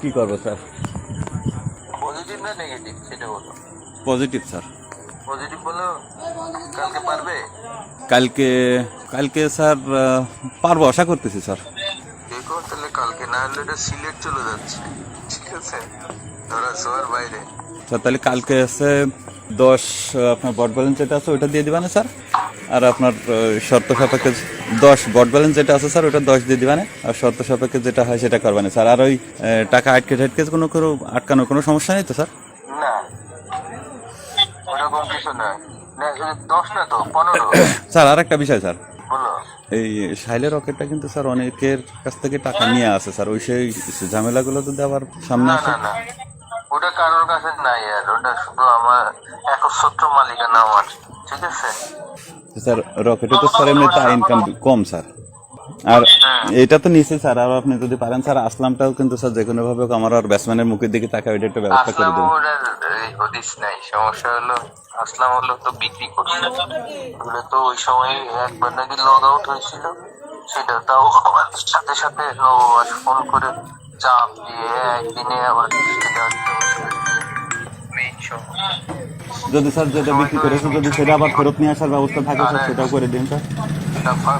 কী করব sir? Positive না negative সেটা বলো। Positive sir. পজিটিভ বলো কালকে পারবে? কালকে কালকে স্যার পারব আশা করতেছি স্যার। দেখো তাহলে কালকে না হলে এটা সিলেট চলে যাচ্ছে। ঠিক আছে? ধরা সবার বাইরে। স্যার তাহলে কালকে আছে দশ আপনার বট ব্যালেন্স যেটা আছে ওইটা দিয়ে দিবানে স্যার? আর আপনার শর্ত সাপেক্ষে দশ বট ব্যালেন্স যেটা আছে স্যার ওটা দশ দিয়ে দিবানে আর শর্ত সাপেক্ষে যেটা হয় সেটা করবানে স্যার। আর ওই টাকা আটকে ঠাটকে কোনো কোনো আটকানোর কোনো সমস্যা নেই তো স্যার? স্যার আর একটা বিষয় স্যার। এই শাইলের রকেটটা কিন্তু স্যার অনেকের কাছ থেকে টাকা নিয়ে আসে স্যার। ওই সেই ঝামেলাগুলো যদি আবার সামনে আসে? ওটা কারোর কাছে নাই আর ওটা শুধু আমার একচ্ছত্র মালিকানা আমার ঠিক আছে? স্যার রকেটে তো স্যার এমনিতে ইনকাম কম স্যার। আর এটা তো নিচে স্যার। আর আপনি যদি পারেন স্যার আসলামটাও কিন্তু স্যার যে কোনো ভাবে আমার আর ব্যাটসম্যানের মুখের দিকে তাকা ওইটা একটা ব্যবস্থা করে দেবেন হদিস নাই সমস্যা হলো আসলাম হলো তো বিক্রি করছে। ওগুলো তো ওই সময় একবার নাকি লগ আউট হয়েছিল সেটা তাও আমার সাথে সাথে নববাস ফোন করে চাপ দিয়ে একদিনে আবার যদি স্যার যেটা বিক্রি করেছে যদি সেটা আবার ফেরত নিয়ে আসার ব্যবস্থা থাকে স্যার সেটাও করে দিন স্যার।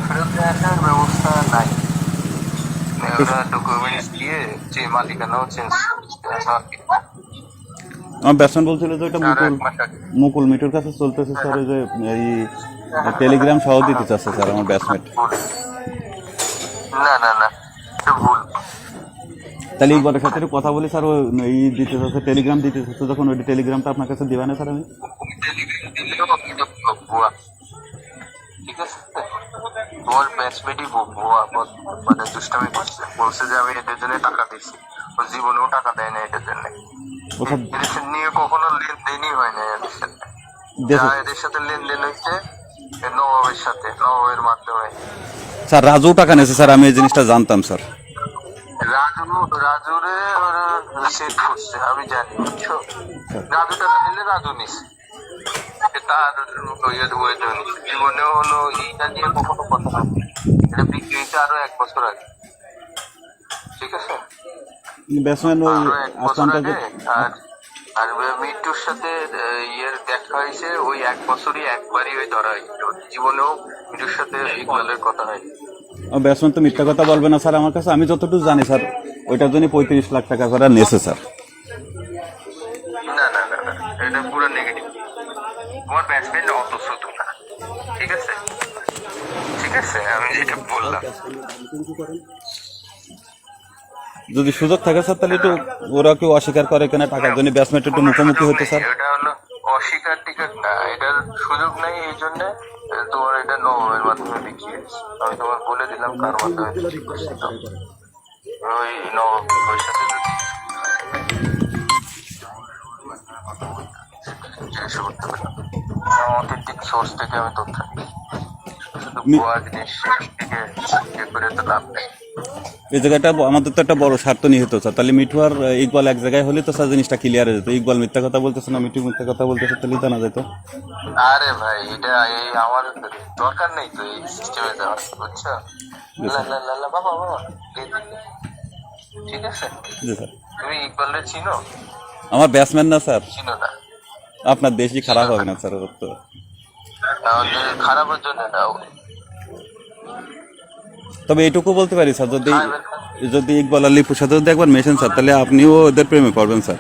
ফেরত নিয়ে আসার ব্যবস্থা নাই। ওরা ডকুমেন্টস দিয়ে যে মালিকানাও চেঞ্জ আমার ব্যাটসম্যান বলছিল যে ওটা মুকুল মুকুল মিটুর কাছে চলতেছে স্যার যে এই টেলিগ্রাম সহ দিতে চাচ্ছে স্যার আমার ব্যাটসম্যান ভুল না না না ভুল। তাহলে একবারের সাথে কথা বলি স্যার ও এই দিতে চাচ্ছে টেলিগ্রাম দিতে চাচ্ছে। যখন ওই টেলিগ্রামটা আপনার কাছে দিবা না স্যার আমি? ঠিক আছে? ব্যাচমেটই মানে দুষ্টামি করছে। বলছে যে আমি এদের জন্য টাকা ও জীবনেও টাকা দেয় না এদের জন্য। স্যার এদের নিয়ে কখনো লেনদেনই হয় না এদের সাথে। এদের সাথে লেনদেন নবাবের সাথে নবাবের মাধ্যমে। স্যার রাজু টাকা নিয়েছে স্যার আমি এই জিনিসটা জানতাম স্যার রাজু রাজুরে ওরা সেট করছে আমি জানি। বুঝছ রাজু টাকা রাজু নিছে সে তার ইয়ে নিছে হলো এইটা নিয়ে কখনো কথা হবে এটা বিক্রি হয়েছে আরও এক বছর আগে। ঠিক আছে? ব্যাটসম্যান ওই আরও এক বছর আগে আর আর মৃত্যুর সাথে ইয়ের দেখা হয়েছে ওই এক বছরই একবারই ওই ধরা হয়েছিল জীবনেও মৃত্যুর সাথে ইকুয়ালের কথা হয় ব্যাটসম্যান তো মিথ্যা কথা বলবে না স্যার আমার কাছে। আমি যতটুকু জানি স্যার ওইটার জন্য পঁয়ত্রিশ লাখ টাকা করে নিয়েছে স্যার। না না না না এটা পুরো নেগেটিভ তোমার ব্যাটসম্যান অত শুধু না ঠিক আছে? ঠিক আছে আমি যেটা বললাম। যদি সুযোগ থাকে স্যার তাহলে একটু ওরা কেউ অস্বীকার করে কেন টাকার জন্য ব্যাটসম্যান একটু মুখোমুখি হতে স্যার। এটা হলো অস্বীকার টিকার, না, এটার সুযোগ নেই এই জন্য তোমার এটা নবমের মাধ্যমে বিক্রি আমি তোমার বলে দিলাম কার মাধ্যমে। ওই নবম সাথে যদি পারলাম অথেন্টিক সোর্স থেকে আমি তথ্য এই জায়গাটা আমাদের তো একটা বড় স্বার্থ নিহিত স্যার। তাহলে মিঠু আর ইকবাল এক জায়গায় হলে তো স্যার জিনিসটা ক্লিয়ার হয়ে যেত। ইকবাল মিথ্যা কথা বলতেছে না মিঠু মিথ্যা কথা বলতেছে তাহলে জানা যেত। আরে ভাই এটা এই আমার দরকার নেই তো এই সিস্টেমে যাওয়ার বুঝছ? বাবা বাবা ঠিক আছে? জি স্যার। তুমি ইকবালের চিনো? আমার ব্যাটসম্যান না স্যার। চিনো না। আপনার দেশই খারাপ হবে না স্যার ওর তো। তাহলে খারাপের জন্য নাও তবে এইটুকু বলতে পারি স্যার যদি যদি ইকবাল আলী সাথে যদি একবার মেশেন স্যার তাহলে আপনিও ওদের প্রেমে পড়বেন স্যার।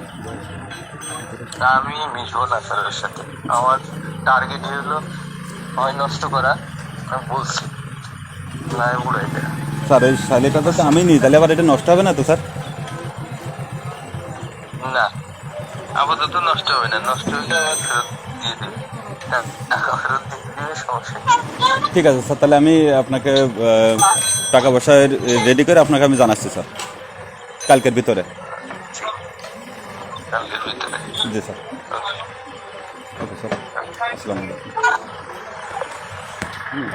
আমি মিশবো না স্যার ওর সাথে। আমার টার্গেট হলো হয় নষ্ট করা আমি বলছি। উড়াই দেয় স্যার এই শালিটা তো আমি নিই তাহলে আবার এটা নষ্ট হবে না তো স্যার? না আপাতত নষ্ট হবে না নষ্ট হলে আমার ফেরত দিয়ে দেবে। টাকা ফেরত দিয়ে দিবে সমস্যা নেই। ঠিক আছে স্যার তাহলে আমি আপনাকে আহ, টাকা পয়সা রেডি করে আপনাকে আমি জানাচ্ছি স্যার কালকের ভিতরে কালকের ভিতরে। জি স্যার। Okay sir. আসসালামু আলাইকুম। হুম।